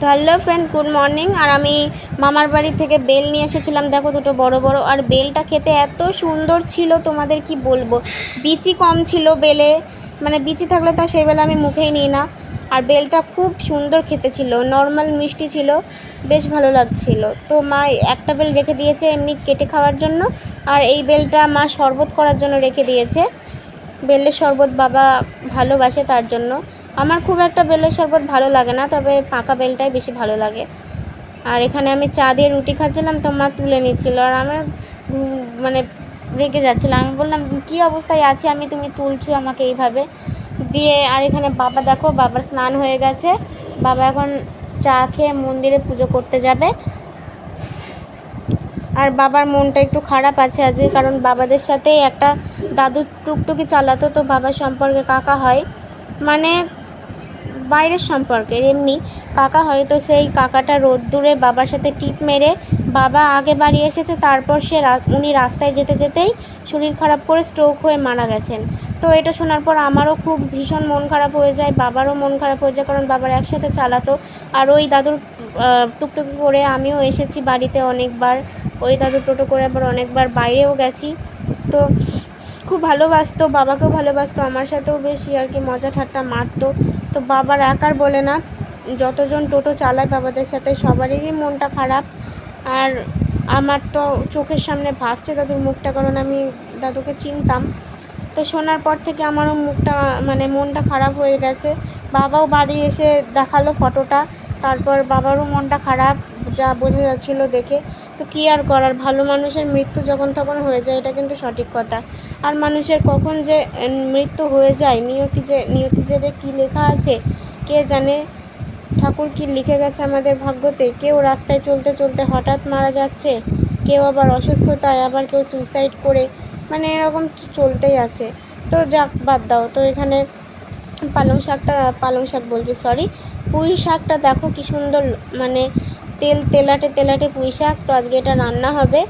তো hello friends good morning আর আমি মামার বাড়ি থেকে বেল নিয়ে এসেছিলাম। দেখো দুটো বড় বড়। আর বেলটা খেতে এত সুন্দর ছিল, তোমাদের কি বলব? বিচি কম ছিল বেলে। মানে বিচি থাকলে তো সেই বেলা আমি মুখেই নিই না। আর বেলটা খুব সুন্দর খেতে ছিল নর্মাল মিষ্টি ছিল, বেশ ভালো লাগছিল। তো মা একটা বেল রেখে দিয়েছে এমনি কেটে খাওয়ার জন্য। আর এই বেলটা মা শরবত করার জন্য রেখে দিয়েছে। বেলের শরবত বাবা ভালোবাসে তার জন্য। আমার খুব একটা বেলের শরবত ভালো লাগে না, তবে পাকা বেলটাই বেশি ভালো লাগে। আর এখানে আমি চা দিয়ে রুটি খাচ্ছিলাম, তো মা তুলে নিচ্ছিল। আর আমার মানে রেগে যাচ্ছিল। আমি বললাম, কী অবস্থায় আছি? আমি তুমি তুলছো আমাকে এইভাবে? দিয়ে, আর এখানে বাবা দেখো, বাবার স্নান হয়ে গেছে। বাবা এখন চা খেয়ে মন্দিরে পুজো করতে যাবে। আর বাবার মনটা একটু খারাপ আছে আজকে, কারণ বাবাদের সাথে একটা দাদু টুকটুকি চালাতো, তো বাবার সম্পর্কে কাকা হয়। মানে বাইরের সম্পর্কের। এমনি কাকা হয়তো সেই কাকাটা রোদ্দুরে বাবার সাথে টিপ মেরে বাবা আগে বাড়ি এসেছে, তারপর সে উনি রাস্তায় যেতে যেতেই শরীর খারাপ করে স্ট্রোক হয়ে মারা গেছেন। তো এটা শোনার পর আমারও খুব ভীষণ মন খারাপ হয়ে যায়, বাবারও মন খারাপ হয়ে যায়, কারণ বাবার একসাথে চালাতো। আর ওই দাদুর টুকটুকি করে আমিও এসেছি বাড়িতে অনেকবার। ওই দাদুর টোটো করে আবার অনেকবার বাইরেও গেছি। তো খুব ভালোবাসতো, বাবাকেও ভালোবাসতো, আমার সাথেও বেশি আর কি মজা ঠাট্টা মারতো। তো বাবার একার বলে না। যতজন টোটো চালায় বাবাদের সাথে, সবারই মনটা খারাপ। আর আমার তো চোখের সামনে ভাসছে দাদুর মুখটা, কারণ আমি দাদুকে চিনতাম। তো শোনার পর থেকে আমারও মুখটা মানে মনটা খারাপ হয়ে গেছে। বাবাও বাড়ি এসে দেখাল ফটোটা তারপর বাবারও মনটা খারাপ। যা বোঝা যাচ্ছিল দেখে। তো কী আর করার? ভালো মানুষের মৃত্যু যখন তখন হয়ে যায়, এটা কিন্তু সঠিক কথা। আর মানুষের কখন যে মৃত্যু হয়ে যায় নিয়তি যে নিয়তিতে যে কী লেখা আছে? কে জানে? ঠাকুর কি লিখে গেছে আমাদের ভাগ্যতে? কেউ রাস্তায় চলতে চলতে হঠাৎ মারা যাচ্ছে, কেউ আবার অসুস্থতায়, আবার কেউ সুইসাইড করে মানে এরকম চলতেই আছে। তো যাক, বাদ দাও। তো এখানে পালং শাকটা, পালং শাক বলছি সরি পুঁই শাকটা দেখো কি সুন্দর মানে তেল, তেলাটে তেলাটে পুঁই শাক, তো আজকে এটা রান্না হবে।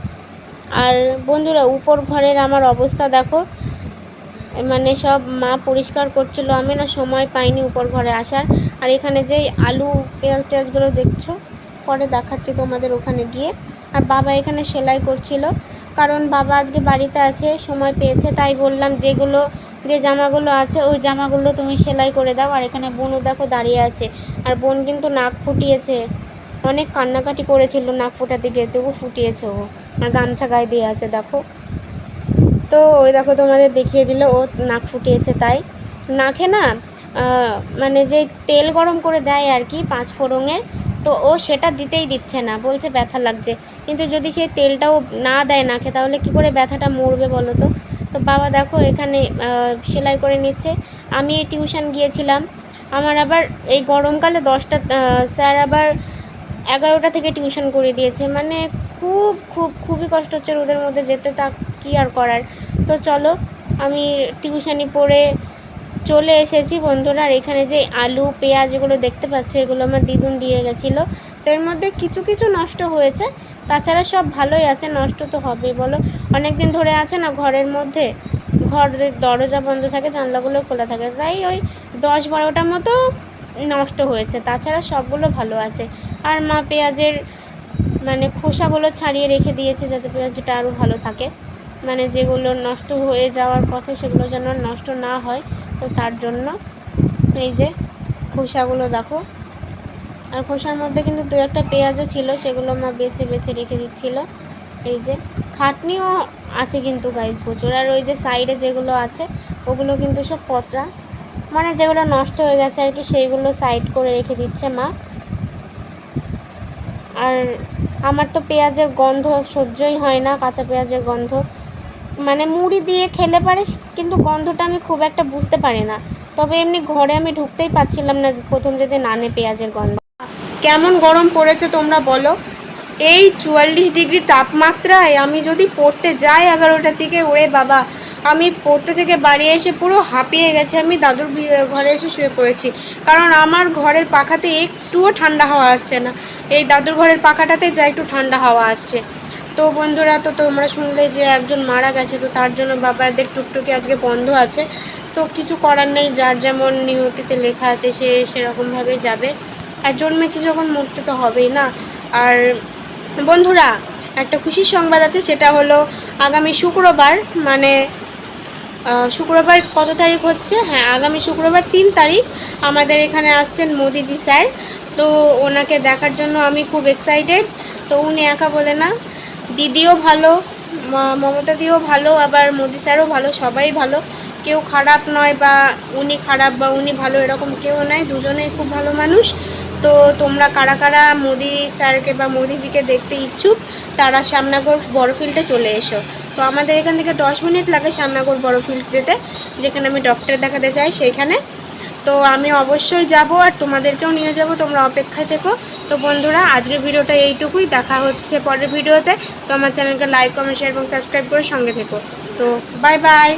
আর বন্ধুরা, উপর ঘরের আমার অবস্থা দেখো। মানে সব মা পরিষ্কার করছিল, আমি না সময় পাইনি উপর ঘরে আসার। আর এখানে যেই আলু, পেঁয়াজ, টেয়াজগুলো দেখছ, পরে দেখাচ্ছি তোমাদের ওখানে গিয়ে। আর বাবা এখানে সেলাই করছিল, কারণ বাবা আজকে বাড়িতে আছে, সময় পেয়েছে, তাই বললাম যেগুলো, যে জামাগুলো আছে, ওই জামাগুলো তুমি সেলাই করে দাও। আর এখানে বোনও দেখো দাঁড়িয়ে আছে। আর বোন কিন্তু নাক ফুটিয়েছে। অনেক কান্নাকাটি করেছিল, নাক ফোটাতে গিয়ে তবু ফুটিয়েছে ও। আর গামছা গায়ে দিয়ে আছে, দেখো। তো ওই দেখো তোমাদের দেখিয়ে দিল, ও নাক ফুটিয়েছে তাই। নাকে না মানে যে তেল গরম করে দেয় আর কি পাঁচ ফোড়নের, তো ও সেটা দিতেই দিচ্ছে না, বলছে ব্যথা লাগছে। কিন্তু যদি সেই তেলটাও না দেয় নাকে, তাহলে কি করে ব্যথাটা মরবে বলো তো? তো বাবা দেখো এখানে সেলাই করে নিচ্ছে। আমি টিউশন গিয়েছিলাম। আমার আবার এই গরমকালে দশটা স্যার আবার এগারোটা থেকে টিউশন করে দিয়েছে। মানে খুব খুব, খুবই কষ্ট হচ্ছে রোদের মধ্যে যেতে, তা কী আর করার? তো চলো, আমি টিউশনি পড়ে চলে এসেছি বন্ধুরা। আর এখানে যে আলু, পেঁয়াজ এগুলো দেখতে পাচ্ছ, এগুলো আমার দিদুন দিয়ে গেছিল। তো এর মধ্যে কিছু কিছু নষ্ট হয়েছে। তাছাড়া সব ভালোই আছে, নষ্ট তো হবেই, বলো। অনেক দিন ধরে আছে না ঘরের মধ্যে? ঘরের দরজা বন্ধ থাকে, জানলাগুলো খোলা থাকে। তাই ওই দশ বারোটার মতো নষ্ট হয়েছে। তাছাড়া সবগুলো ভালো আছে। আর মা পেঁয়াজের মানে খোসাগুলো ছাড়িয়ে রেখে দিয়েছে যাতে পেঁয়াজটা আরও ভালো থাকে। মানে যেগুলো নষ্ট হয়ে যাওয়ার কথা সেগুলো যেন নষ্ট না হয়। তো তার জন্য এই যে খোসাগুলো দেখো। আর খোসার মধ্যে কিন্তু দু একটা পেঁয়াজও ছিল, সেগুলো মা বেছে বেছে রেখে দিচ্ছিল। এই যে খাটনিও আছে কিন্তু গাইজ প্রচুর। আর ওই যে সাইডে যেগুলো আছে, ওগুলো কিন্তু সব পচা। মানে যেগুলো নষ্ট হয়ে গেছে আর কি, সেইগুলো সাইড করে রেখে দিচ্ছে মা। আর আমার তো পেঁয়াজের গন্ধ সহ্যই হয় না, কাঁচা পেঁয়াজের গন্ধ। মানে মুড়ি দিয়ে খেলে পারে কিন্তু গন্ধটা আমি খুব একটা বুঝতে পারি না। তবে এমনি ঘরে আমি ঢুকতেই পাচ্ছিলাম না প্রথম যদি নানে পেঁয়াজের গন্ধ। কেমন গরম পড়েছে তোমরা বলো। এই চুয়াল্লিশ ডিগ্রি তাপমাত্রায় আমি যদি পড়তে যাই এগারোটার দিকে, ওরে বাবা, আমি পড়তে থেকে বাড়ি এসে পুরো হাঁপিয়ে গেছে, আমি দাদুর ঘরে এসে শুয়ে পড়েছি। কারণ আমার ঘরের পাখাতে একটুও ঠান্ডা হাওয়া আসছে না। এই দাদুর ঘরের পাখাটাতে যা একটু ঠান্ডা হাওয়া আসছে। তো বন্ধুরা, তো তোমরা শুনলে যে একজন মারা গেছে, তো তার জন্য বাবাদের টুকটুকি আজকে বন্ধ আছে। তো কিছু করার নেই, যার যেমন নিয়তিতে লেখা আছে, সে সেরকমভাবে যাবে। আর জন্মেছে যখন, মরতে তো হবেই না। আর বন্ধুরা, একটা খুশির সংবাদ আছে, সেটা হলো আগামী শুক্রবার মানে শুক্রবার কত তারিখ হচ্ছে? হ্যাঁ আগামী শুক্রবার তিন তারিখ আমাদের এখানে আসছেন মোদিজি স্যার। তো ওনাকে দেখার জন্য আমি খুব এক্সাইটেড তো উনি একা বলে না, দিদিও ভালো মমতা দিও ভালো, আবার মোদি স্যারও ভালো, সবাই ভালো। কেউ খারাপ নয় বা উনি খারাপ বা উনি ভালো এরকম কেউ নয়, দুজনেই খুব ভালো মানুষ। তো তোমরা কারা কারা মোদি স্যারকে বা মোদিজিকে দেখতে ইচ্ছুক, তারা শ্যামনগর বড় ফিল্ডে চলে এসো। তো আমাদের এখান থেকে দশ মিনিট লাগে শ্যামনগর বড় ফিল্ড যেতে, যেখানে আমি ডক্টর দেখাতে চাই সেইখানে। তো আমি অবশ্যই যাব আর তোমাদেরকেও নিয়ে যাব, তোমরা অপেক্ষায় থেকো। তো বন্ধুরা, আজকের ভিডিওটা এইটুকুই। দেখা হচ্ছে পরের ভিডিওতে। তো আমার চ্যানেলকে লাইক কমেন্ট শেয়ার এবং সাবস্ক্রাইব করে সঙ্গে থেকো। তো বাই বাই